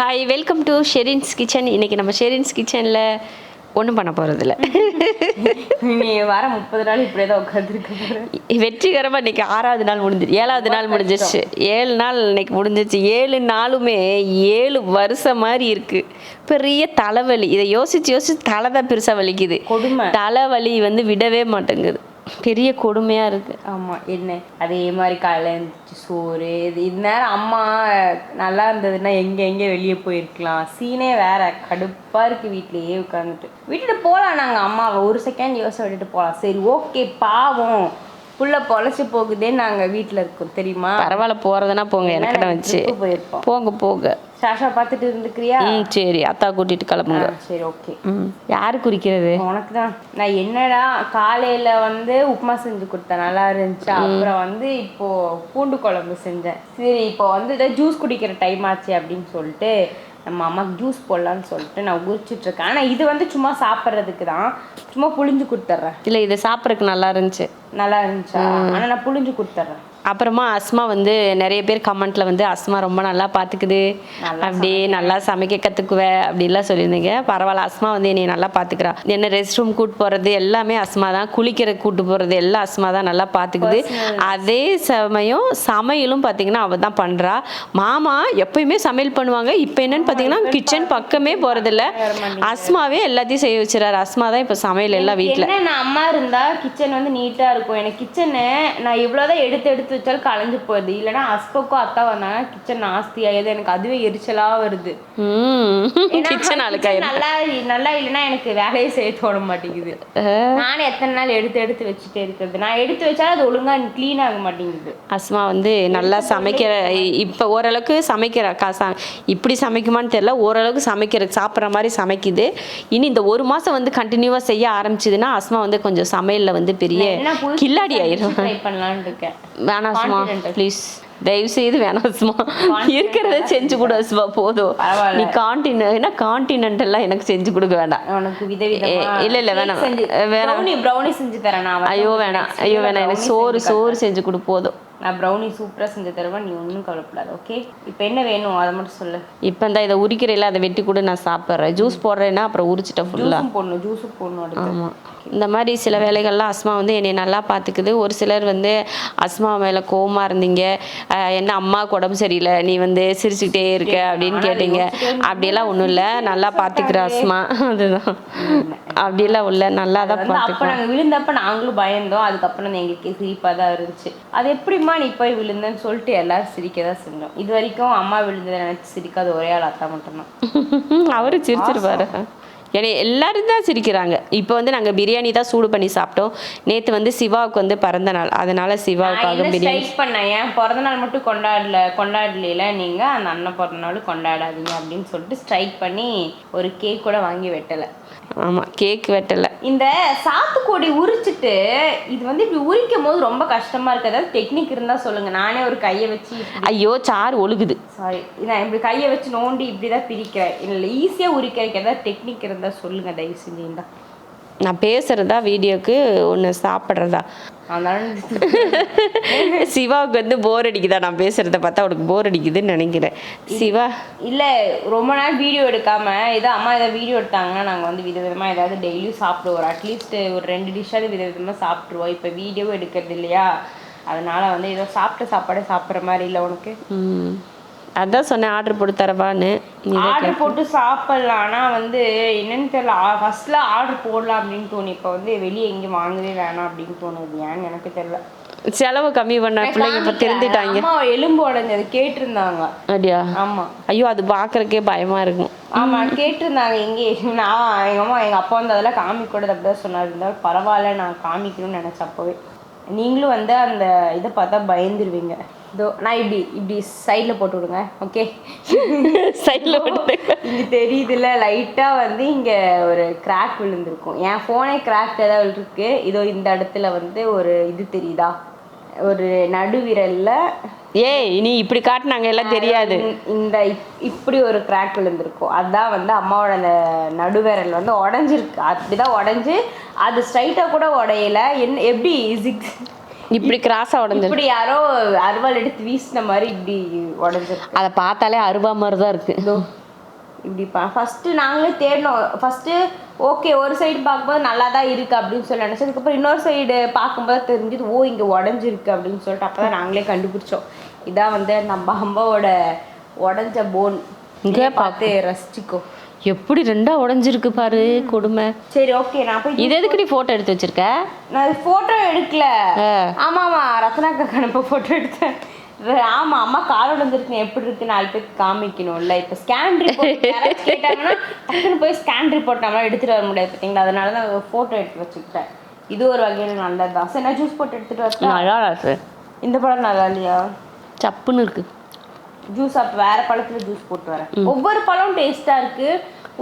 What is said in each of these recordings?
Hi welcome to Sherin's kitchen இன்னைக்கு நம்ம ஷெரின்ஸ் கிச்சனில் ஒன்றும் பண்ண போகிறதில்ல நீ வர முப்பது நாள் இப்படியே தான் உட்காந்துருக்க வெற்றிகரமாக இன்னைக்கு ஆறாவது நாள் முடிஞ்சிரு ஏழாவது நாள் முடிஞ்சிருச்சு. ஏழு நாள் இன்னைக்கு முடிஞ்சிருச்சு. ஏழு நாளுமே ஏழு வருஷம் மாதிரி இருக்கு. பெரிய தலைவலி. இதை யோசிச்சு யோசிச்சு தலை தான் பெருசாக வலிக்குது. கொடுமை. தலைவலி வந்து விடவே மாட்டேங்குது. பெரிய கொடுமையாக இருக்கு. ஆமாம் என்ன? அதே மாதிரி காலையில் எழுந்துச்சு சோறு இது இந்நேரம் அம்மா நல்லா இருந்ததுன்னா எங்கே எங்கேயோ வெளியே போயிருக்கலாம். சீனே வேற கடுப்பாக இருக்கு வீட்லயே உட்காந்துட்டு விட்டுட்டு போகலாம் நாங்கள் அம்மாவை. ஒரு செகண்ட் யோசனை விட்டுட்டு போகலாம் சரி ஓகே பாவம். புள்ள பொழைச்சு போகுதே நாங்க வீட்ல இருக்கோம் தெரியுமா? பரவாயில்ல போகிறதுனா போங்க எனக்கிட்ட வச்சு. போயிருப்போம். போங்க போங்க. சாஷா பார்த்துட்டு இருந்துக்கிறியா? ம் சரி அத்தா கூட்டிட்டு கிளம்புங்க. சரி ஓகே. ம் யாரு குறிக்கிறது? உனக்கு தான் நான் என்னடா காலையில வந்து உப்புமா செஞ்சு கொடுத்தேன் நல்லா இருந்துச்சு. அப்புறம் வந்து இப்போ பூண்டு குழம்பு செஞ்சேன். சரி இப்போ வந்து ஜூஸ் குடிக்கிற டைம் ஆச்சு அப்படின்னு சொல்லிட்டு நம்ம அம்மாக்கு ஜூஸ் போடலான்னு சொல்லிட்டு நான் உரிச்சிட்டு இருக்கேன் ஆனா இது வந்து சும்மா சாப்பிட்றதுக்கு தான். சும்மா புளிஞ்சு கொடுத்துட்றேன். இல்லை இது சாப்பிட்றதுக்கு நல்லா இருந்துச்சு. நல்லா இருந்துச்சா? ஆனா நான் புளிஞ்சு கொடுத்துட்றேன். அப்புறமா அஸ்மா வந்து நிறைய பேர் கமெண்ட்ல வந்து அஸ்மா ரொம்ப நல்லா பார்த்துக்குது அப்படியே நல்லா சமைக்க கற்றுக்குவ அப்படிலாம் சொல்லியிருந்தீங்க. பரவாயில்ல அஸ்மா வந்து என்னை நல்லா பார்த்துக்கிறா என்ன ரெஸ்ட் ரூம் கூட்டு போகிறது எல்லாமே அஸ்மா தான். குளிக்கிற கூட்டு போகிறது எல்லாம் அஸ்மா தான் நல்லா பார்த்துக்குது அதே சமயம் சமையலும் பார்த்தீங்கன்னா அவள் தான் பண்ணுறா மாமா எப்பயுமே சமையல் பண்ணுவாங்க. இப்போ என்னன்னு பார்த்தீங்கன்னா கிச்சன் பக்கமே போகிறதில்ல அஸ்மாவே எல்லாத்தையும் செய்ய வச்சுறாரு அஸ்மா தான் இப்போ சமையல் எல்லாம் வீட்டில் நான் அம்மா இருந்தா கிச்சன் வந்து நீட்டா இருக்கும். எனக்கு கிச்சனு நான் இவ்வளவுதான் எடுத்து எடுத்து வச்சாலும் களைஞ்சு போகுது இல்லைன்னா அஸ்பக்கும் அத்தா வந்தாங்க கிச்சன் நாஸ்தி ஆகுது எனக்கு அதுவே எரிச்சலா வருது. கிச்சன் நல்லா நல்லா இல்லைன்னா எனக்கு வேலையே செய்ய தோண மாட்டேங்குது. நானே எத்தனை நாள் எடுத்து எடுத்து வச்சுட்டே இருக்கிறது. நான் எடுத்து வச்சாலும் அது ஒழுங்கா க்ளீன் ஆக மாட்டேங்குது. அஸ்மா வந்து நல்லா சமைக்கிற இப்போ ஓரளவுக்கு சமைக்கிற காசா இப்படி சமைக்குமான்னு தெரியல. ஓரளவுக்கு சமைக்கிற சாப்பிட்ற மாதிரி சமைக்குது. இனி இந்த ஒரு மாதம் வந்து கண்டினியூவாக செய்ய ஆரம்பிச்சதுன்னா அஸ்மா வந்து கொஞ்சம் சமையலில் வந்து பெரிய கில்லாடி ஆயிரும். ட்ரை பண்ணலாம்னு இருக்கேன். வேணாம். ப்ளீஸ் தயவு செய்து வேணாம் அஸ்மா இருக்கிறத செஞ்சு கொடு அஸ்மா போதும். நீ கான்டினென்ட் கான்டினென்ட் எல்லாம் எனக்கு செஞ்சு கொடுக்க வேண்டாம். இல்ல, இல்ல, வேணாம். வேணாம். செஞ்சு தரேன் ஐயோ வேணாம். ஐயோ வேணாம். எனக்கு சோறு சோறு செஞ்சு கொடு போதும். நான் ப்ரௌனி சூப்பரா செஞ்சு தருவேன். நீ ஒன்றும் கவலைப்படாத ஓகே இப்போ என்ன வேணும்? அதை மட்டும் சொல்லு. இப்போ இந்த இதை உரிக்கிறையில அதை வெட்டி கூட நான் சாப்பிட்றேன். ஜூஸ் போடுறேன்னா அப்புறம் உரிச்சிட்டேன் ஃபுல்லாக போடணும் ஜூஸும் போடணும் ஆமாம் இந்த மாதிரி சில வேலைகள்லாம் அஸ்மா வந்து என்னை நல்லா பார்த்துக்குது. ஒரு சிலர் வந்து அஸ்மா மேலே கோவமா இருந்தீங்க. என்ன அம்மாவுக்கு உடம்பு சரியில்லை. நீ வந்து சிரிச்சுக்கிட்டே இருக்க அப்படின்னு கேட்டீங்க. அப்படியெல்லாம் ஒன்றும் இல்லை. நல்லா பார்த்துக்கிற அஸ்மா. அதுதான். அப்படியெல்லாம் உள்ள நல்லா தான் வந்து அப்ப பார்த்துக்குறோம் நாங்க விழுந்தப்ப நாங்களும் பயந்தோம். அதுக்கப்புறம் எங்களுக்கு சிரிப்பா தான் இருந்துச்சு. அது எப்படிம்மா நீ போய் விழுந்தேன்னு சொல்லிட்டு எல்லாரும் சிரிக்க தான் செஞ்சோம். இது வரைக்கும் அம்மா விழுந்ததை நினைச்சு சிரிக்காத ஒரே ஆள் அத்தா மட்டும்தான். அவரு சிரிச்சிருப்பாரு. ஏன்னா எல்லாரும் தான் சிரிக்கிறாங்க. இப்போ வந்து நாங்கள் பிரியாணி தான் சூடு பண்ணி சாப்பிட்டோம். நேற்று வந்து சிவாவுக்கு வந்து பிறந்த நாள். அதனால சிவாவுக்காக பிரியாணி பண்ணேன்? ஏன் பிறந்த நாள் மட்டும் கொண்டாடல கொண்டாடல நீங்க? அந்த அண்ணன் பிறந்த நாளும் கொண்டாடாதீங்க அப்படின்னு சொல்லிட்டு ஸ்ட்ரைக் பண்ணி ஒரு கேக் கூட வாங்கி வெட்டல. ஆமாம் கேக் வெட்டலை. இந்த சாத்துக்குடி உரிச்சிட்டு இது வந்து இப்படி உரிக்கும் போது ரொம்ப கஷ்டமா இருக்கு. ஏதாவது டெக்னிக் இருந்தா சொல்லுங்க. நானே ஒரு கையை வச்சு ஐயோ சாறு ஒழுகுது. சாரி நான் இப்படி கையை வச்சு நோண்டி இப்படி தான் பிரிக்கிறேன். இல்லை ஈஸியாக உரிக்கிறதுக்கு ஏதாவது டெக்னிக் இருந்தால் சொல்லுங்க தயவு செஞ்சு இந்தா. நான் பேசுறதா வீடியோக்கு ஒன்று சாப்பிட்றதா? சிவாவுக்கு வந்து போர் அடிக்குதா? நான் பேசுறத பார்த்தா அவனுக்கு போர் அடிக்குதுன்னு நினைக்கிறேன். சிவா. இல்லை ரொம்ப நாள் வீடியோ எடுக்காம ஏதோ அம்மா ஏதாவது வீடியோ எடுத்தாங்கன்னா நாங்கள் வந்து விதவிதமாக ஏதாவது டெய்லியும் சாப்பிடுவோம். அட்லீஸ்ட் ஒரு ரெண்டு டிஷ்ஷாவது விதவிதமாக சாப்பிட்ருவோம் இப்போ வீடியோவும் எடுக்கிறது இல்லையா? அதனால வந்து ஏதோ சாப்பிட்ட சாப்பாடே சாப்பிட்ற மாதிரி இல்லை உனக்கு. அதான் சொன்னேன் ஆர்டர் போட்டு தரவான்னு. ஆர்டர் போட்டு சாப்பிடலாம் ஆனால் வந்து என்னன்னு தெரியல. ஃபர்ஸ்ட்ல ஆர்டர் போடலாம் அப்படின்னு தோணு. இப்போ வந்து வெளியே எங்கேயும் வாங்கவே வேணாம் அப்படின்னு தோணுது. ஏன்னு எனக்கு தெரியல. செலவு கம்மி பண்ண பிள்ளைங்க இப்போ திருந்திட்டாங்க. எலும்பு உடஞ்சது கேட்டிருந்தாங்க. அப்படியா? ஆமா. ஐயோ அது பார்க்கறக்கே பயமா இருக்கும். ஆமா கேட்டிருந்தாங்க எங்கே நான் எங்க அம்மா எங்க அப்பா வந்து அதெல்லாம் காமிக்கூடாது அப்படிதான் சொன்னார். இருந்தாலும் பரவாயில்ல நான் காமிக்கணும்னு நினைச்சேன் அப்பவே. நீங்களும் வந்து அந்த இதை பார்த்தா பயந்துருவீங்க. இதோ நான் இப்படி இப்படி சைடில் போட்டு விடுங்க ஓகே சைடில் போட்டு. இங்க தெரியுதுல்ல லைட்டா வந்து இங்க ஒரு கிராக் விழுந்திருக்கும். என் போனே கிராக் ஏதாவது இருக்கு இதோ இந்த இடத்துல வந்து ஒரு இது தெரியுதா? ஒரு நடுவிரல்ல ஏய் நீ இப்படி காட்டினாங்க எல்லாம் தெரியாது. இந்த- இந்த இப்- இப்படி ஒரு கிராக் விழுந்திருக்கும். அதான் வந்து அம்மாவோட அந்த நடுவிரல் வந்து உடஞ்சிருக்கு. அப்படிதான் உடஞ்சு அது ஸ்ட்ரைட்டா கூட உடையல. என்ன எப்படி zig- இப்படி கிராஸா உடஞ்சிருக்கு இப்படி யாரோ அருவாள் எடுத்து வீசின மாதிரி இப்படி உடஞ்சிருக்கு அதை பார்த்தாலே அருவா மாதிரி தான் இருக்கு. இதோ இப்படி பா ஃபஸ்ட்டு நாங்களே தேடினோம். ஃபஸ்ட்டு ஓகே ஒரு சைடு பார்க்கும்போது நல்லா தான் இருக்குது அப்படின்னு சொல்லி நினச்சதுக்கப்புறம் இன்னொரு சைடு பார்க்கும்போது தெரிஞ்சது ஓ இங்கே உடஞ்சிருக்கு அப்படின்னு சொல்லிட்டு அப்போ தான் நாங்களே கண்டுபிடிச்சோம். இதான் வந்து நம்ம அம்மாவோட உடஞ்ச போன் இங்கே இங்கே பார்த்து ரசிச்சுக்கோ. எப்படி ரெண்டா உடஞ்சிருக்கு பாரு கொடுமை. சரி ஓகே நான் போய் இது எதுக்கு நீ போட்டோ எடுத்து வச்சிருக்க? நான் ஃபோட்டோ எடுக்கல. ஆமா ஆமா ரத்னாக்கா கணப்ப ஃபோட்டோ எடுத்தேன். ஆமா அம்மா கால் உடஞ்சிருக்கு. எப்படி இருக்கு? நாலு பேருக்கு காமிக்கணும்ல. இப்போ ஸ்கேன் ரிப்போர்ட் கேட்டாங்கன்னா டக்குன்னு போய் ஸ்கேன் ரிப்போர்ட் நம்மளால எடுத்துட்டு வர முடியாது பார்த்தீங்களா அதனால தான் ஃபோட்டோ எடுத்து வச்சுக்கிட்டேன் இது ஒரு வகையில் நல்லது தான் சரி நான் ஜூஸ் போட்டு எடுத்துட்டு வரேன் நல்லா இருக்கு இந்த பழம் நல்லா இல்லையா? சப்புன்னு இருக்கு. ஜூஸ் அப்போ வேற பழத்துல ஜூஸ் போட்டு வரேன். ஒவ்வொரு பழம் டேஸ்டா இருக்கு.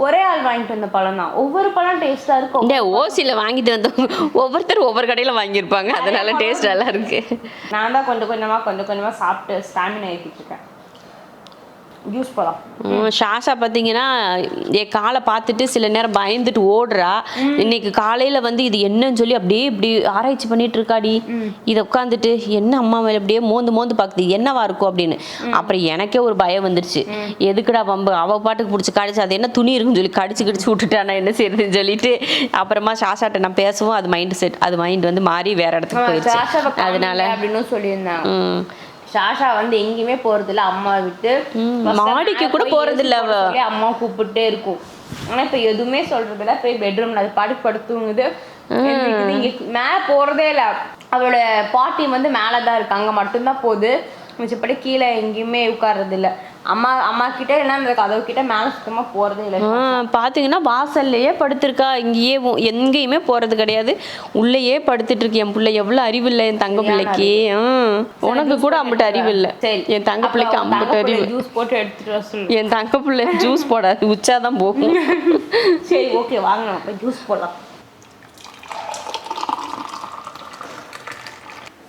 ஒரே ஆள் வாங்கிட்டு வந்த பழம் தான் ஒவ்வொரு பழம் டேஸ்டா இருக்கும். இந்த ஓசியில் வாங்கிட்டு வந்தவங்க ஒவ்வொருத்தர் ஒவ்வொரு கடையில் வாங்கியிருப்பாங்க. அதனால டேஸ்ட் நல்லா இருக்கு. நான் தான் கொஞ்சம் கொஞ்சமா கொஞ்சம் கொஞ்சமா சாப்பிட்டு ஸ்டாமினா ஏற்றிட்டு இருக்கேன். ஷாஷா பார்த்தீங்கன்னா என் காலை பார்த்துட்டு சில நேரம் பயந்துட்டு ஓடுறா. இன்னைக்கு காலையில் வந்து இது என்னன்னு சொல்லி அப்படியே இப்படி ஆராய்ச்சி பண்ணிட்டு இருக்காடி. இதை உட்காந்துட்டு என்ன அம்மா மேலே அப்படியே மோந்து மோந்து பார்க்குது என்னவா இருக்கும்? அப்படின்னு. அப்புறம் எனக்கே ஒரு பயம் வந்துருச்சு. எதுக்குடா வம்பு? அவ பாட்டுக்கு பிடிச்சி கடிச்சு அது என்ன துணி இருக்குன்னு சொல்லி கடிச்சு கடிச்சு விட்டுட்டா நான் என்ன செய்யறதுன்னு சொல்லிட்டு அப்புறமா ஷாஷாட்ட நான் பேசவும். அது மைண்ட் செட் அது மைண்ட் வந்து மாறி வேற இடத்துக்கு போயிடுச்சு அதனால அப்படின்னு சொல்லியிருந்தாங்க. சாஷா வந்து எங்கேயுமே போறது இல்ல அம்மா விட்டு மாடிக்கு கூட போய் போறது இல்ல AC போட அவ. சொல்லி அம்மா கூப்பிட்டே இருக்கும். ஆனா இப்ப எதுவுமே சொல்றது இல்ல போய் பெட்ரூம்ல அது பாட்டுக்கு படுத்துங்குது. இங்க மேல போறதே இல்ல. அவளோட பாட்டி வந்து மேலதான் இருக்கு அங்க மட்டும்தான் போகுது. மிச்சப்படி கீழே எங்கேயுமே உட்கார்றது இல்ல அம்மா அம்மா கிட்ட இல்லைன்னா அந்த கதவு கிட்ட மேல சுத்தமா போறதே இல்ல. ஆ, பாத்தீங்கன்னா வாசல்லையே படுத்திருக்கா. இங்கேயே எங்கேயுமே போறது கிடையாது. உள்ளேயே படுத்துட்டு இருக்கு என் பிள்ளை எவ்வளவு அறிவு இல்லை என் தங்க பிள்ளைக்கு? உனக்கு கூட அம்பிட்டு அறிவு இல்லை சரி. என் தங்க பிள்ளைக்கு அம்பிட்டு அறிவு. ஜூஸ் போட்டு எடுத்துட்டு என் தங்க பிள்ளை ஜூஸ் போடாது. உச்சாதான் போகும். சரி ஓகே வாங்க போய் ஜூஸ் போடலாம்.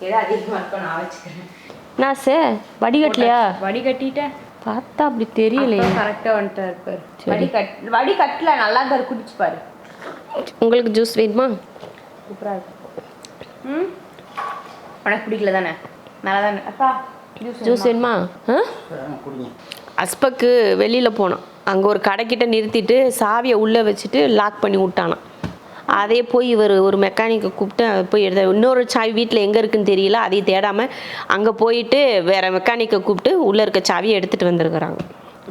இருக்கும் நான் வச்சுக்கிறேன். நான் சே வடிகட்டலையா வடிகட்டிட்டேன். பார்த்தா அப்படி தெரியலையே. கரெக்டா வந்துட்டு இருப்பாரு வடிகட் வடிகட்டல நல்லா தான் குடிச்சு பாரு. உங்களுக்கு ஜூஸ் வேணுமா? சூப்பரா இருக்கு. ம்? உனக்கு பிடிக்கல தானே? நல்லா தானே அப்பா ஜூஸ் வேணுமா? அஸ்பக்கு வெளியில் போனோம் அங்கே ஒரு கடைக்கிட்ட நிறுத்திட்டு சாவியை உள்ளே வச்சுட்டு லாக் பண்ணி விட்டானான் அதே போய் இவர் ஒரு மெக்கானிக்கை கூப்பிட்டு அதை போய் எடுத்த இன்னொரு சாவி வீட்டில் எங்கே இருக்குன்னு தெரியல அதையும் தேடாமல் அங்கே போயிட்டு வேற மெக்கானிக்கை கூப்பிட்டு உள்ளே இருக்க சாவியை எடுத்துகிட்டு வந்திருக்கிறாங்க.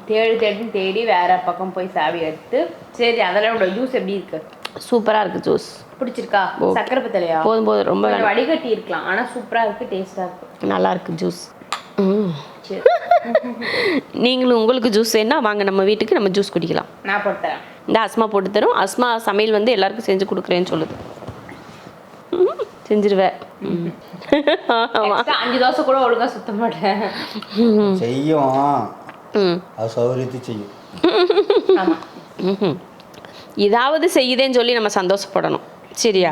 தேடி தேடி தேடி வேற பக்கம் போய் சாவி எடுத்து சரி அதெல்லாம் ஜூஸ் எப்படி இருக்கு? சூப்பராக இருக்குது ஜூஸ் பிடிச்சிருக்கா? சக்கரை பத்தலையா? போதும் போதும் ரொம்ப வடிகட்டி இருக்கலாம் ஆனா சூப்பரா இருக்கு டேஸ்டா இருக்கு. நல்லா இருக்கு ஜூஸ் நீங்களும் உங்களுக்கு ஜூஸ் வேணா வாங்க நம்ம வீட்டுக்கு நம்ம ஜூஸ் குடிக்கலாம். நான் போட்டுறேன் இந்த அஸ்மா போட்டு தரும். அஸ்மா சமையல் வந்து எல்லாருக்கும் செஞ்சு கொடுக்குறேன்னு சொல்லுது. செஞ்சிருவேன் அஞ்சு தோசை கூட ஒழுங்கா சுத்த மாட்டேன். செய்யும். சௌகரியத்தை செய்யும். இதாவது செய்யுதேன்னு சொல்லி நம்ம சந்தோஷப்படணும். சரியா?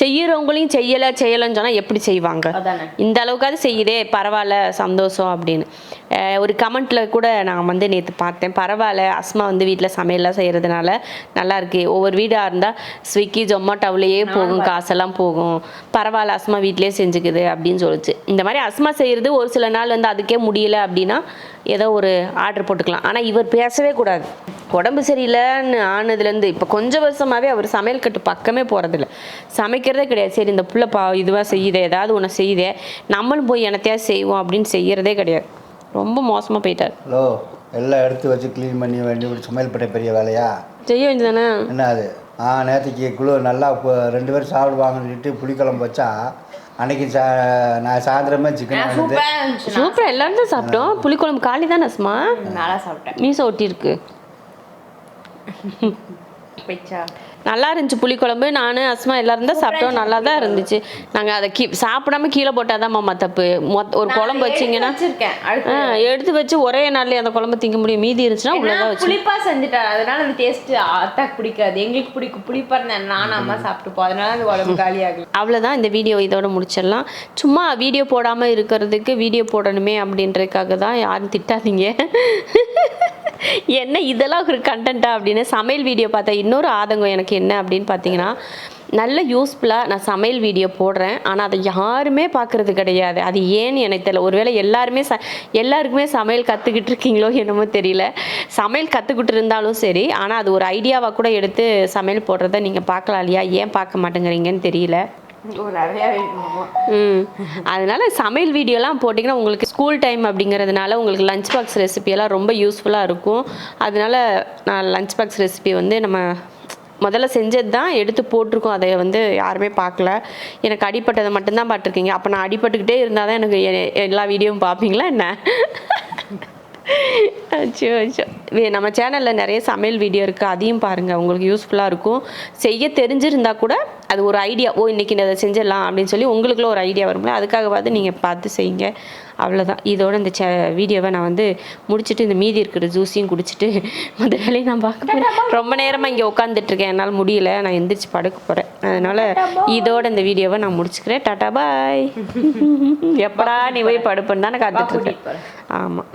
செய்யறவங்களையும் செய்யலை செய்யலைன்னு சொன்னால் எப்படி செய்வாங்க? அதானே. இந்த அளவுக்காவது செய்யுதே பரவாயில்ல சந்தோஷம் அப்படின்னு. ஒரு கமெண்ட்ல கூட நான் வந்து நேற்று பார்த்தேன். பரவாயில்ல அஸ்மா வந்து வீட்டில் சமையல்லாம் செய்கிறதுனால நல்லா இருக்கு. ஒவ்வொரு வீடாக இருந்தால் ஸ்விக்கி ஜொமாட்டோவிலேயே போகும் காசெல்லாம் போகும். பரவாயில்ல அஸ்மா வீட்டிலேயே செஞ்சுக்குது அப்படின்னு சொல்லுச்சு. இந்த மாதிரி அஸ்மா செய்கிறது ஒரு சில நாள் வந்து அதுக்கே முடியல அப்படின்னா ஏதோ ஒரு ஆர்டர் போட்டுக்கலாம். ஆனால் இவர் பேசவே கூடாது. உடம்பு சரியில்லைன்னு ஆனதுலேருந்து இப்போ கொஞ்சம் வருஷமாகவே அவர் சமையல் கட்டு பக்கமே போகிறதில்ல சமைக்கிறதே கிடையாது. சரி இந்த புள்ள பா இதுவாக செய்யுதே ஏதாவது ஒன்று செய்யுதே நம்மளும் போய் எனத்தையாவது செய்வோம் அப்படின்னு செய்யறதே கிடையாது. ரொம்ப மோசமாக போயிட்டார். ஹலோ எல்லாம் எடுத்து வச்சு க்ளீன் பண்ணி வேண்டி இப்படி சமையல் பண்ண பெரிய வேலையா? செய்ய வேண்டியதானே என்ன அது? ஆ நேற்றுக்கு குழு நல்லா ரெண்டு பேரும் சாப்பிடுவாங்கன்னு சொல்லிட்டு புளிக்குழம்பு வச்சா அன்னைக்கு சா நான் சாயந்தரமே சிக்கன் சூப்பராக எல்லாரும் தான் சாப்பிட்டோம். புளிக்குழம்பு காலி தானே அஸ்மா? நல்லா சாப்பிட்டேன். மீசை ஒட்டியிருக்கு. பிச்சா நல்லா இருந்துச்சு புளிக்குழம்பு நான் அஸ்மா எல்லாரும் தான் சாப்பிட்டோம். நல்லா தான் இருந்துச்சு. நாங்கள் அதை கீ சாப்பிடாம கீழே போட்டாதான் மாமா தப்பு. மொத்த ஒரு குழம்பு வச்சிங்கன்னா எடுத்து வச்சு ஒரே நாள்லயே அந்த குழம்பு திங்க முடியும். மீதி இருந்துச்சுன்னா உள்ளதான் வச்சு புளிப்பா செஞ்சுட்டாரு. அதனால அந்த டேஸ்ட் அத்தாக்கு பிடிக்காது. எங்களுக்கு பிடிக்கும் புளிப்பா இருந்தா நானும் அம்மா சாப்பிட்டுப்போம் அதனால அந்த உடம்பு காலி ஆகல. அவ்வளோதான் இந்த வீடியோ இதோட முடிச்சிடலாம். சும்மா வீடியோ போடாமல் இருக்கிறதுக்கு வீடியோ போடணுமே அப்படின்றதுக்காக தான் யாரும் திட்டாதீங்க. என்ன இதெல்லாம் ஒரு கண்டென்ட்டா அப்படின்னு சமையல் வீடியோ பார்த்தா இன்னொரு ஆதங்கம் எனக்கு என்ன அப்படின்னு பார்த்தீங்கன்னா நல்ல யூஸ்ஃபுல்லாக நான் சமையல் வீடியோ போடுறேன். ஆனால் அதை யாருமே பார்க்குறது கிடையாது. அது ஏன்னு எனக்கு தெரியல. ஒருவேளை எல்லாருமே ச எல்லாருக்குமே சமையல் கற்றுக்கிட்டு இருக்கீங்களோ என்னமோ தெரியல. சமையல் கற்றுக்கிட்டு இருந்தாலும் சரி ஆனால் அது ஒரு ஐடியாவாக கூட எடுத்து சமையல் போடுறத நீங்கள் பார்க்கலாம் இல்லையா? ஏன் பார்க்க மாட்டேங்கிறீங்கன்னு தெரியல. அதனால சமையல் வீடியோலாம் போட்டிங்கன்னா உங்களுக்கு ஸ்கூல் டைம் அப்படிங்கிறதுனால உங்களுக்கு லஞ்ச் பாக்ஸ் ரெசிபியெல்லாம் ரொம்ப யூஸ்ஃபுல்லாக இருக்கும். அதனால நான் லஞ்ச் பாக்ஸ் ரெசிபி வந்து நம்ம முதல்ல செஞ்சது தான் எடுத்து போட்டிருக்கோம். அதை வந்து யாருமே பார்க்கல. எனக்கு அடிப்பட்டதை மட்டும்தான் பார்த்துருக்கீங்க. அப்போ நான் அடிபட்டுக்கிட்டே இருந்தால் தான் எனக்கு எ- எல்லா வீடியோவும் பார்ப்பீங்களா என்ன? அச்சோ அச்சோ. நம்ம சேனலில் நிறைய சமையல் வீடியோ இருக்குது அதையும் பாருங்கள் உங்களுக்கு யூஸ்ஃபுல்லாக இருக்கும். செய்ய தெரிஞ்சிருந்தா கூட அது ஒரு ஐடியா ஓ இன்றைக்கி அதை செஞ்சிடலாம் அப்படின்னு சொல்லி உங்களுக்குள்ள ஒரு ஐடியா வரும்ல. அதுக்காக பார்த்து நீங்கள் பார்த்து செய்யுங்க. அவ்வளோதான் இதோட இந்த சே வீடியோவை நான் வந்து முடிச்சுட்டு இந்த மீதி இருக்கிற ஜூஸையும் குடிச்சிட்டு மற்ற வேலையை நான் பார்க்க ரொம்ப நேரமாக இங்கே உட்காந்துட்ருக்கேன் என்னால் முடியல. நான் எந்திரிச்சு படுக்க போகிறேன் அதனால் இதோட இந்த வீடியோவை நான் முடிச்சுக்கிறேன். டாட்டா பாய். எப்படா நீ போய் படுப்புன்னு தானே காத்துட்ருக்கேன் ஆமாம்